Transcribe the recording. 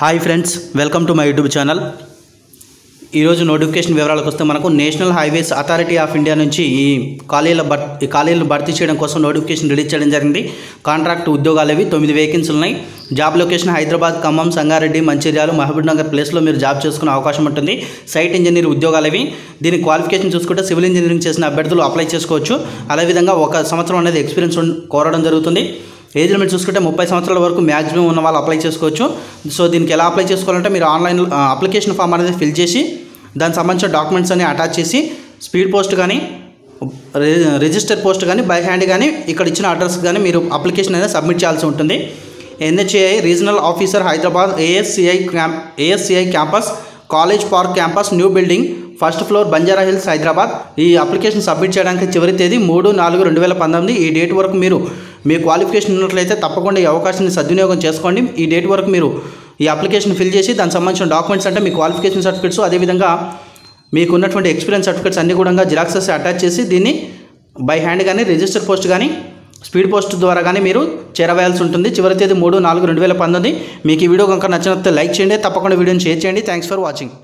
Hi friends welcome to my YouTube channel. ఈరోజు notification వివరాలకు వస్తే మనకు national highways authority of India నుంచి ఈ ఖాళీల భర్ ఈ ఖాళీలను భర్తీ చేయడం కోసం నోటిఫికేషన్ రిలీజ్ చేయడం జరిగింది. కాంట్రాక్ట్ ఉద్యోగాలు ఇవి తొమ్మిది వేకెన్సీలు ఉన్నాయి. Job location Hyderabad Khammam Sangareddy Mancherial Mahabubnagar ప్లేస్లో మీరు జాబ్ చేసుకునే అవకాశం ఉంటుంది. సైట్ ఇంజనీర్ ఉద్యోగాలు ఇవి. దీని క్వాలిఫికేషన్ చూసుకుంటే సివిల్ ఇంజనీరింగ్ చేసిన అభ్యర్థులు అప్లై చేసుకోవచ్చు. అదేవిధంగా ఒక సంవత్సరం అనేది ఎక్స్పీరియన్స్ కోరడం జరుగుతుంది. ఏజ్ లిమిట్ చూసుకుంటే ముప్పై సంవత్సరాల వరకు మ్యాక్సిమం ఉన్న వాళ్ళు అప్లై చేసుకోవచ్చు. సో దీనికి ఎలా అప్లై చేసుకోవాలంటే మీరు ఆన్లైన్ అప్లికేషన్ ఫామ్ అనేది ఫిల్ చేసి దానికి సంబంధించిన డాక్యుమెంట్స్ అన్ని అటాచ్ చేసి స్పీడ్ పోస్ట్ కానీ రిజిస్టర్ పోస్ట్ కానీ బై హ్యాండ్ కానీ ఇక్కడ ఇచ్చిన అడ్రస్ కానీ మీరు అప్లికేషన్ అనేది సబ్మిట్ చేయాల్సి ఉంటుంది. NHAI regional officer Hyderabad ASCI camp ASCI campus college park campus new building first floor Banjara hills Hyderabad. ఈ అప్లికేషన్ సబ్మిట్ చేయడానికి చివరి తేదీ మూడు నాలుగు రెండు వేల పంతొమ్మిది. ఈ డేట్ వరకు మీరు మీ క్వాలిఫికేషన్ ఉన్నట్లయితే తప్పకుండా ఈ అవకాశాన్ని సద్వినియోగం చేసుకోండి. ఈ డేట్ వరకు మీరు ఈ అప్లికేషన్ ఫిల్ చేసి దానికి సంబంధించిన డాక్యుమెంట్స్ అంటే మీ క్వాలిఫికేషన్ సర్టిఫికేట్స్ అదేవిధంగా మీకు ఉన్నటువంటి ఎక్స్పీరియన్స్ సర్టిఫికేట్స్ అన్ని కూడా జిరాక్సెస్ అటాచ్ చేసి దీన్ని బై హ్యాండ్ కానీ రిజిస్టర్ పోస్ట్ కానీ స్పీడ్ పోస్ట్ ద్వారా కానీ మీరు చేరవేయాల్సి ఉంటుంది. చివరి తేదీ మూడు నాలుగు రెండు వేల పంతొమ్మిది. మీకు ఈ వీడియో కనుక నచ్చినట్లయితే లైక్ చేయండి. తప్పకుండా వీడియోని షేర్ చేయండి. Thanks for watching